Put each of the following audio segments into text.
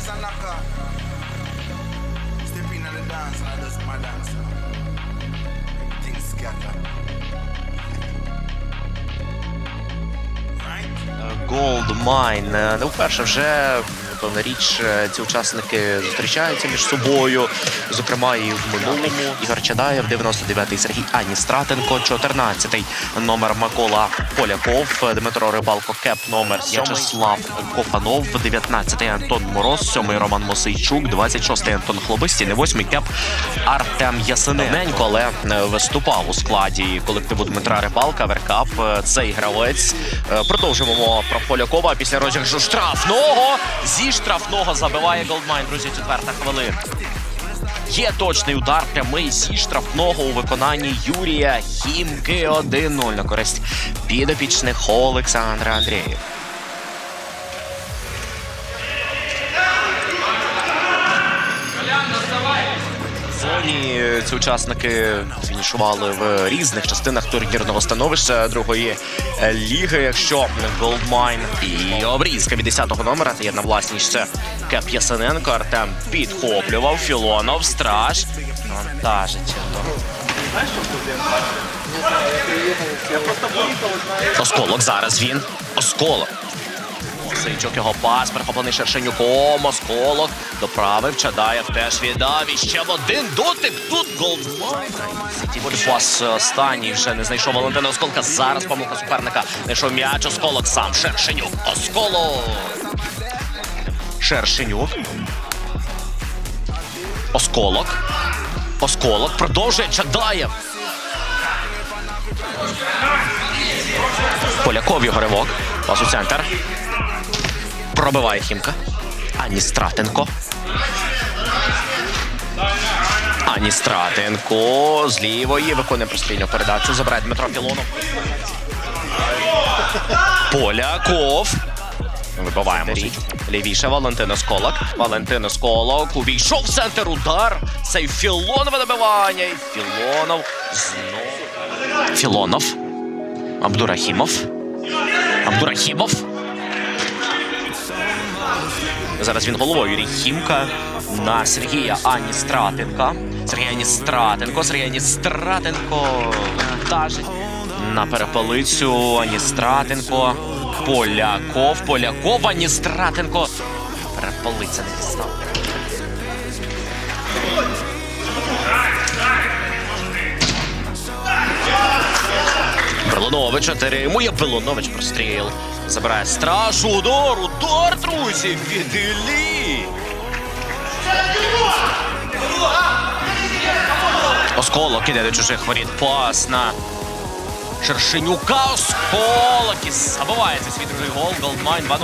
is a knocker. Step in on the dance and I just my dance. Everything scatter. Right? Goldmine. Е, Не вперше вже Певна річ е, ці учасники зустрічаються між собою. Зокрема, і в минулому Ігор Чадаєв, 99-й Сергій Аністратенко, 14-й номер Микола Поляков, Дмитро Рибалко, кеп номер В'ячеслав Кофанов, 19-й Антон Мороз, 7-й Роман Мосейчук, 26-й Антон Хлобистін, 8-й кеп Артем Ясиненко, але е, виступав у складі колективу Дмитра Рибалка. Веркап е, цей гравець. Продовжуємо про Полякова після розіграшу штрафного. Зі штрафного забиває Голдмайн, друзі, четверта хвилина. Є точний удар прямий зі штрафного у виконанні Юрія Хімки 1-0 на користь підопічних Олександра Андрієва. В ці учасники фінішували в різних частинах турнірного становища другої е, ліги. Якщо Голдмайн і обрізка від 10-го номера та є на власність це Кеп Ясененко, Артем підхоплював, Філонов, Страж. Вантажить. Осколок зараз він. Осколок. Сейчук його пас, перехоплений Шершенюком, Осколок доправив, Чадаєв теж віддав. І ще в один дотик. Тут голдмайн. Пас останній вже не знайшов Валентина Осколка. Зараз помилка суперника. Знайшов м'яч Осколок сам. Шершенюк. Осколок. Шершенюк. Осколок. Осколок. Продовжує Чадаєв. Поляков його ривок. Пас у центр. Пробиває Хімка. Ані Стратенко. Ані Стратенко з лівої виконує прострільну передачу. Забирає Дмитро Філонов. Поляков. Вибиваємо. Лівіше Валентин Осколок. Валентин Осколок. Увійшов в центр удар. Цей Філонове добивання. І Філонов знову. Філонов. Абдурахімов. Абдурахімов. Зараз він головою Юрій Хімка на Сергія Ані Стратенка. Сергій Аністратенко, Сергій Аністратенко вантажить на перепелицю Аністратенко. Поляков, Поляков, Аністратенко. Переполиця не дістав. Белонович отримує. Белонович простріл. Забирає страж. Удар, удар, друзі. Від. Осколок іде до чужих воріт. Пас на Шершенюка. Осколок. І забивається свій другий гол. Голдмайн 2-0.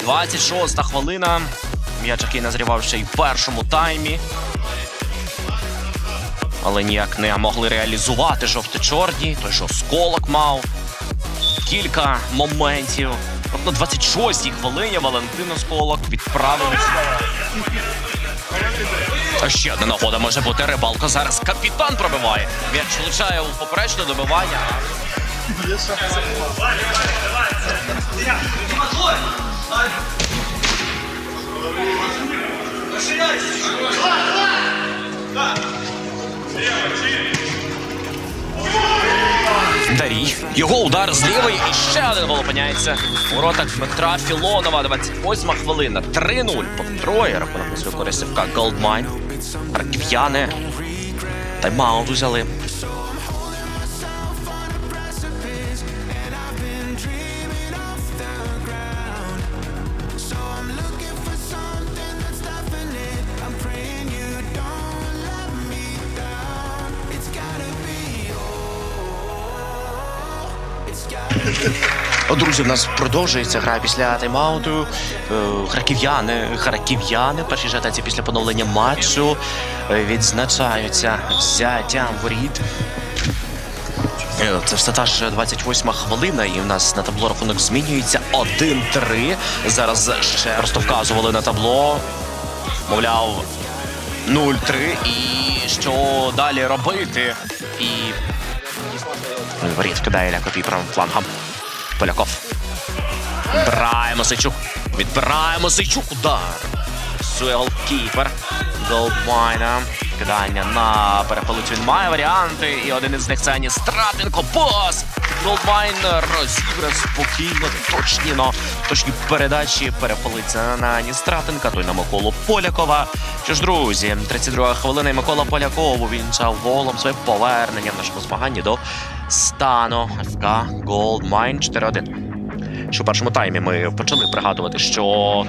26 хвилина. М'яч, який назрівав в першому таймі. Але ніяк не могли реалізувати жовто-чорні. Той же осколок мав кілька моментів. От на 26-й хвилині Валентин Осколок відправив. Ще одна нагода може бути рибалка. Зараз капітан пробиває. М'яч влучає у поперечне добивання. Дарій. Його удар з лівої і ще один гол опиняється у воротах Дмитра Філонова. 28 хвилина. 3-0. Повтроє рахунок свою користь Голдмайн. Харків'яни. Тайм-аут взяли. Друзі, в нас продовжується гра після тайм-ауту. Е, Харків'яни, харків'яни, в першій жатаці після поновлення матчу е, відзначаються взяттям воріт. Е, Це все та ж 28 хвилина, і в нас на табло рахунок змінюється 1-3. Зараз ще просто вказували на табло. Мовляв, 0-3. І що далі робити? І Воріт кидає Ляко правим флангом. Поляков. Брає Мосичук. Відбирає Мосичук удар. Сує голкіпер. Голдмайна. Кидання на перепалицю. Він має варіанти. І один із них це Ані Стратенко. Пас! Голдмайн розіграє спокійно, точні, но точні передачі. Перепалиця на Ані Стратенка. Той на Миколу Полякова. Що ж, друзі, 32 хвилина і Микола Поляков увінчав голом своє повернення в нашому змаганні до стану ФК Голдмайн 4-1. Що в першому таймі ми почали пригадувати, що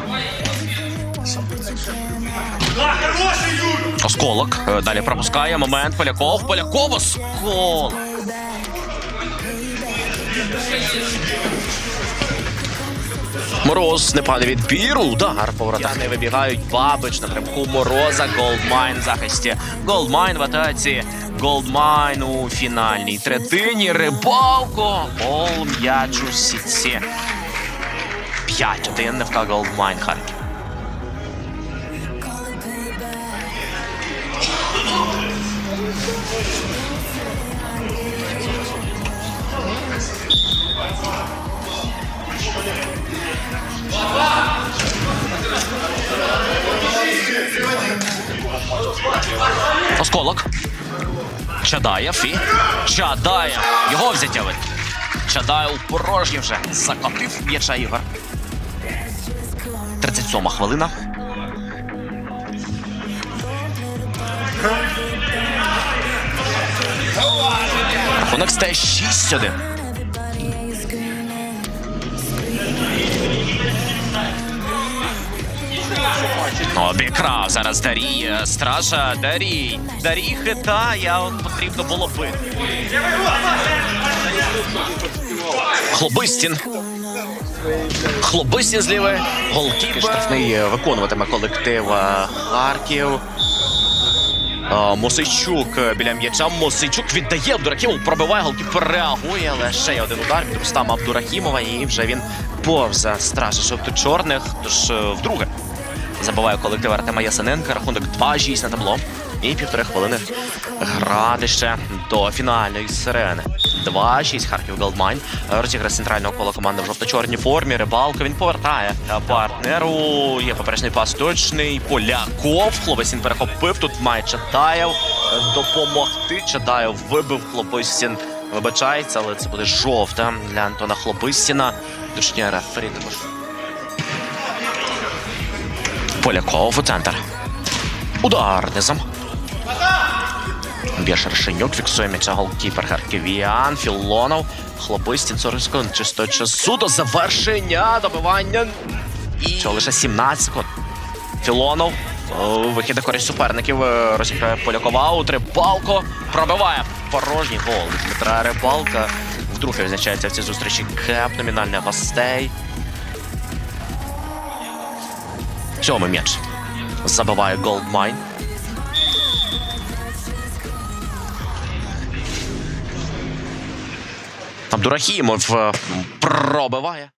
Осколок е, далі пропускає момент. Поляков. Поляков осколок. Мороз не падає відбір. Удар поворота не вибігають. Бабич напрямку Мороза. Голдмайн в захисті. Голдмайн в атаці. Голдмайн у фінальній третині. Рибалко. Гол м'яч у сітці. 5-1 ФК Голдмайн Харків. Осколок. Чадаєв і Чадаєв. Його. Чадаєв у порожнє вже. Закотив м'яча Ігор. 37 хвилина. Рахунок стає 6-1. Обікрав зараз Дарій. Стража Дарій. Дарій хитає, а от потрібно було бити. Хлобистін. Хлобистін з лівої. Голкіпер. Штрафний е, виконуватиме колектив е, Харків. Мосичук е, біля м'яча. Мосичук віддає Абдурахімов, пробиває, голкіпер реагує, але ще є один удар від Рустама Абдурахімова, і вже він повза стража жовто-чорних. Тож е, вдруге забиває колектив Артема Ясененка. Рахунок 2-6 на табло. І півтори хвилини грати ще до фінальної сирени. 2-6 Харків Голдмайн. Розіграє центрального кола команда в жовто-чорній формі. Рибалко він повертає партнеру. Є поперечний пас точний. Поляков. Хлопець перехопив. Тут має Чатаєв допомогти. Чатаєв вибив Хлопистін. Вибачається, але це буде жовта для Антона Хлопистіна. Точніше, рефері також. Поляков у центр. Удар низом. Б'є Шершенюк, фіксує м'яча голкіпер Харків'ян, Філонов, Хлопистін, 40 секунд, чисто часу до завершення добивання. Що лише 17 секунд. Філонов. о, Вихід на користь суперників е, розіграє Полякова. У Рибалко пробиває порожній гол Дмитра Рибалка. Вдруге відзначається в цій зустрічі кеп номінальних гостей. Сьомий м'яч. Забиває Голдмайн. Абдурахімов е, пробиває.